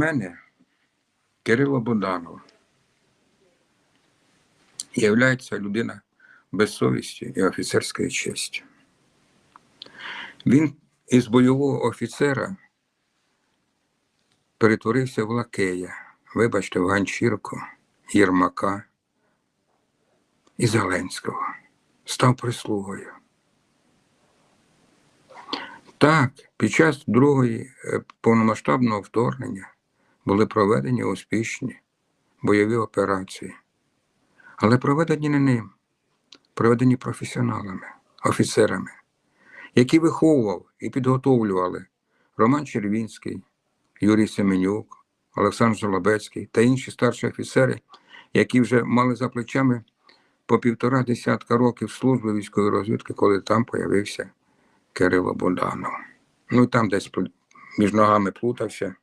мене Кирило Буданов являється людина без совісті і офіцерської честі. Він із бойового офіцера перетворився в лакея, вибачте, в ганчірку, Єрмака і Зеленського. Став прислугою. Так, під час другої е, повномасштабного вторгнення були проведені успішні бойові операції, але проведені не ним, проведені професіоналами, офіцерами, які виховував і підготовлювали Роман Червінський, Юрій Семенюк, Олександр Жолобецький та інші старші офіцери, які вже мали за плечами по півтора десятка років служби військової розвідки, коли там появився Кирило Буданов. Ну і там десь між ногами плутався